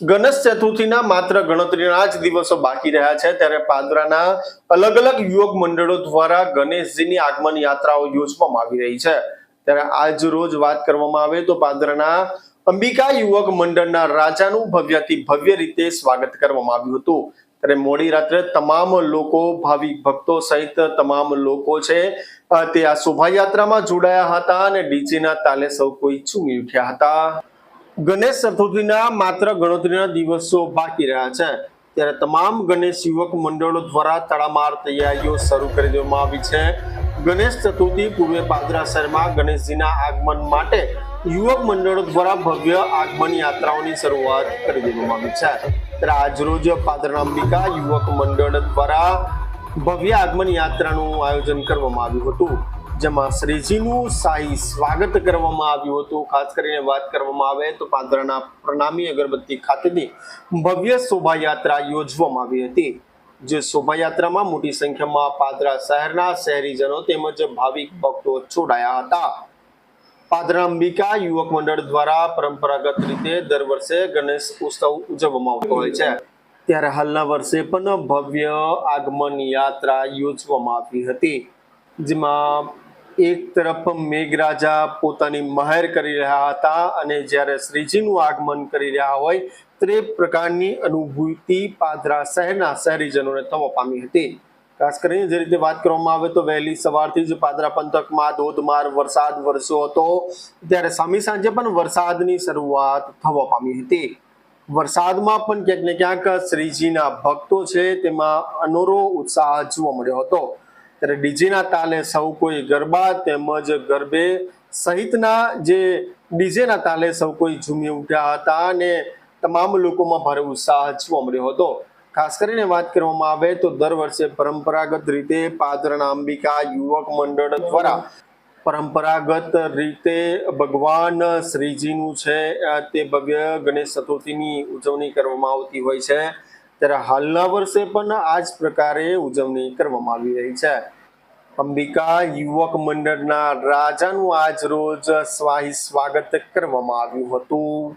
ગણેશ ચતુર્થીના માત્ર ગણતરીના જ દિવસો બાકી રહ્યા છે. ત્યારે પાદરાના અલગ અલગ યુવક મંડળો દ્વારા ગણેશજીની આગમન યાત્રાઓ યોજવામાં આવી રહી છે. ત્યારે આજ રોજ વાત કરવામાં આવે તો પાદરાના અંબિકા યુવક મંડળના રાજાનું ભવ્યથી ભવ્ય રીતે સ્વાગત કરવામાં આવ્યું હતું. ત્યારે મોડી રાત્રે તમામ લોકો, ભાવિક ભક્તો સહિત તમામ લોકો છે તે આ શોભાયાત્રામાં જોડાયા હતા અને ડીજેના તાલે સૌ કોઈ ઝૂમી ઉઠ્યા હતા. ગણેશ ચતુર્થીના માત્ર ગણતરીના દિવસો બાકી રહ્યા છે. ત્યારે તમામ ગણેશ યુવક મંડળો દ્વારા તડામાર તૈયારીઓ શરૂ કરી દેવામાં આવી છે. ગણેશ ચતુર્થી પૂર્વે પાદરા શહેરમાં ગણેશજીના આગમન માટે યુવક મંડળો દ્વારા ભવ્ય આગમન યાત્રાઓની શરૂઆત કરી દેવામાં આવી છે. ત્યારે આજરોજ પાદરા અંબિકા યુવક મંડળ દ્વારા ભવ્ય આગમન યાત્રાનું આયોજન કરવામાં આવ્યું હતું. જેમાં શ્રીજીનું શાહી સ્વાગત કરવામાં આવ્યું હતું. ખાસ કરીને વાત કરવામાં આવે તો પાદરાના પ્રણામી અગરબત્તી ખાતેની ભવ્ય શોભાયાત્રા યોજવામાં આવી હતી, જે શોભાયાત્રામાં મોટી સંખ્યામાં પાદરા શહેરના શહેરીજનો તેમજ ભાવિક ભક્તો જોડાયા હતા. પાદરા અંબિકા યુવક મંડળ દ્વારા પરંપરાગત રીતે દર વર્ષે ગણેશ ઉત્સવ ઉજવવામાં આવતો હોય છે. ત્યારે હાલના વર્ષે પણ ભવ્ય આગમન યાત્રા યોજવામાં આવી હતી, જેમાં એક તરફ મેઘરાજા પોતાની મહેર કરી રહ્યા હતા અને જ્યારે શ્રીજીનું આગમન કરી રહ્યા હોય, તે પ્રકારની અનુભૂતિ પાદરા શહેરના શહેરીજનોને થવા પામી હતી. ખાસ કરીને જે રીતે વાત કરવામાં આવે તો વહેલી સવારથી જ પાદરા પંથકમાં ધોધમાર વરસાદ વરસ્યો હતો. ત્યારે સામી સાંજે પણ વરસાદની શરૂઆત થવા પામી હતી. વરસાદમાં પણ ક્યાંક ને ક્યાંક શ્રીજીના ભક્તો છે, તેમાં અનોરો ઉત્સાહ જોવા મળ્યો હતો. ત્યારે ડીજેના તાલે સૌ કોઈ ગરબા તેમજ ગરબે સહિતના જે ડીજેના તાલે સૌ કોઈ ઝૂમી ઉઠ્યા હતા અને તમામ લોકોમાં ભારે ઉત્સાહ જોવા મળ્યો હતો. ખાસ કરીને વાત કરવામાં આવે તો દર વર્ષે પરંપરાગત રીતે પાદરના અંબિકા યુવક મંડળ દ્વારા પરંપરાગત રીતે ભગવાન શ્રીજીનું છે તે ભવ્ય ગણેશ ચતુર્થીની ઉજવણી કરવામાં આવતી હોય છે. ત્યારે હાલના વર્ષે પણ આ જ પ્રકારે ઉજવણી કરવામાં આવી રહી છે. અંબિકા યુવક મંડળના રાજાનું આજ રોજ સ્વાહી સ્વાગત કરવામાં આવ્યું હતું.